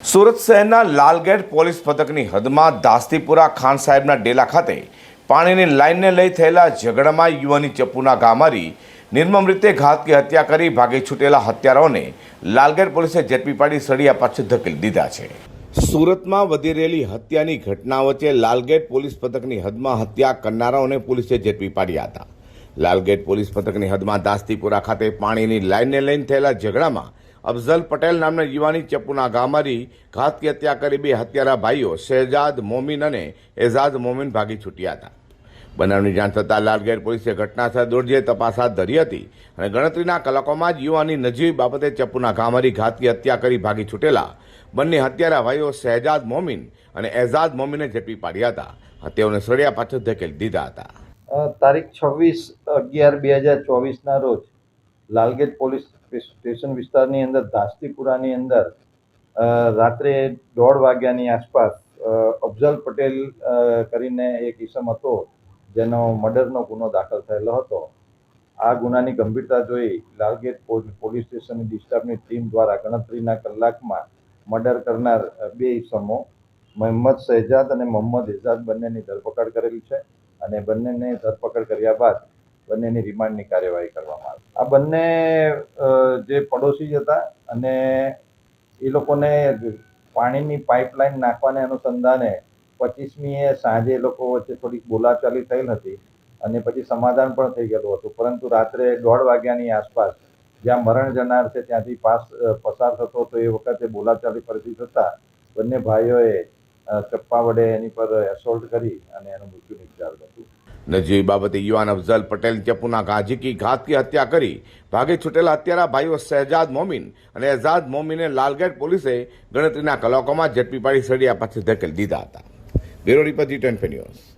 સુરત શહેરના લાલગેટ પોલીસ પથકની હદમાં દાસ્તીપુરા ખાન સાહેબના ડેલા ખાતે પાણીની લાઇનને લઈ થયેલા ઝઘડામાં યુવાની ચપ્પુના ઘા મારી, નિર્મમ રીતે ઘાતકી હત્યા કરી ભાગી છૂટેલા હત્યારાઓને લાલગેટ પોલીસે ઝડપી પાડી સળિયા પાછળ ધકેલી દીધા છે. સુરતમાં વધી રહેલી હત્યાની ઘટના વચ્ચે લાલગેટ પોલીસ પથકની હદમાં હત્યા કરનારાઓને પોલીસે ઝડપી પાડ્યા હતા. લાલગેટ પોલીસ પથકની હદમાં દાસ્તીપુરા ખાતે પાણીની લાઇનને લઈને થયેલા ઝઘડામાં અફઝલ પટેલ નામના યુવાની ચપ્પુના ઘા મારી ઘાતકી હત્યા કરી બે હત્યારા ભાઈઓ, શહેજાદ મોમીન અને એઝાદ મોમીન ભાગી છૂટ્યા હતા. બનાવની જાણ થતાં લાલગેર પોલીસે ઘટનાસ્થળે દોડી જઈ તપાસ હાથ ધરી હતી અને ગણતરીના કલાકોમાં જ યુવાની નજીવી બાબતે ચપ્પુના ઘા મારી ઘાતકી હત્યા કરી ભાગી છૂટેલા બંને હત્યારા ભાઈઓ, શહેજાદ મોમીન અને એઝાદ મોમીને ઝડપી પાડ્યા હતા. હત્યાઓને સળિયા પાછળ ધકેલી દીધા હતા. તારીખ છવ્વીસ અગિયાર બે હજાર ચોવીસના રોજ લાલગેટ પોલીસ સ્ટેશન વિસ્તારની અંદર, ધાસ્તીપુરાની અંદર રાત્રે દોઢ વાગ્યાની આસપાસ અફઝલ પટેલ કરીને એક ઈસમ હતો, જેનો મર્ડરનો ગુનો દાખલ થયેલો હતો. આ ગુનાની ગંભીરતા જોઈ લાલગેટ પોલીસ સ્ટેશનની ડિસ્ટર્બની ટીમ દ્વારા ગણતરીના કલાકમાં મર્ડર કરનાર બે ઈસમો મોહમ્મદ શહેજાદ અને મોહમ્મદ એઝાદ બંનેની ધરપકડ કરેલી છે અને બંનેને ધરપકડ કર્યા બાદ બંનેની રિમાન્ડની કાર્યવાહી કરવામાં આવી. આ બંને જે પડોશી જ હતા અને એ લોકોને પાણીની પાઇપલાઇન નાખવાને અનુસંધાને પચીસમીએ સાંજે એ લોકો વચ્ચે થોડીક બોલાચાલી થયેલ હતી અને પછી સમાધાન પણ થઈ ગયેલું હતું. પરંતુ રાત્રે દોઢ વાગ્યાની આસપાસ જ્યાં મરણ જનાર છે ત્યાંથી પાસ પસાર થતો હતો એ વખતે બોલાચાલી ફરતી થતાં બંને ભાઈઓએ ચપ્પા વડે એની પર એસોલ્ટ કરી અને એનું મૃત્યુ નિપજાવ્યું હતું. નજીવી બાબતે યુવાન અફઝલ પટેલ ચપુના ઘા ઝીકી ઘાતકી હત્યા કરી. ભાગે છૂટેલા હત્યારા ભાઈઓ શહેજાદ મોમીન અને એઝાદ મોમીને લાલગેટ પોલીસે ગણતરીના કલાકોમાં ઝડપી પાડી સળિયા પાછળ ધકેલી દીધા હતા. Bureau report G twenty news.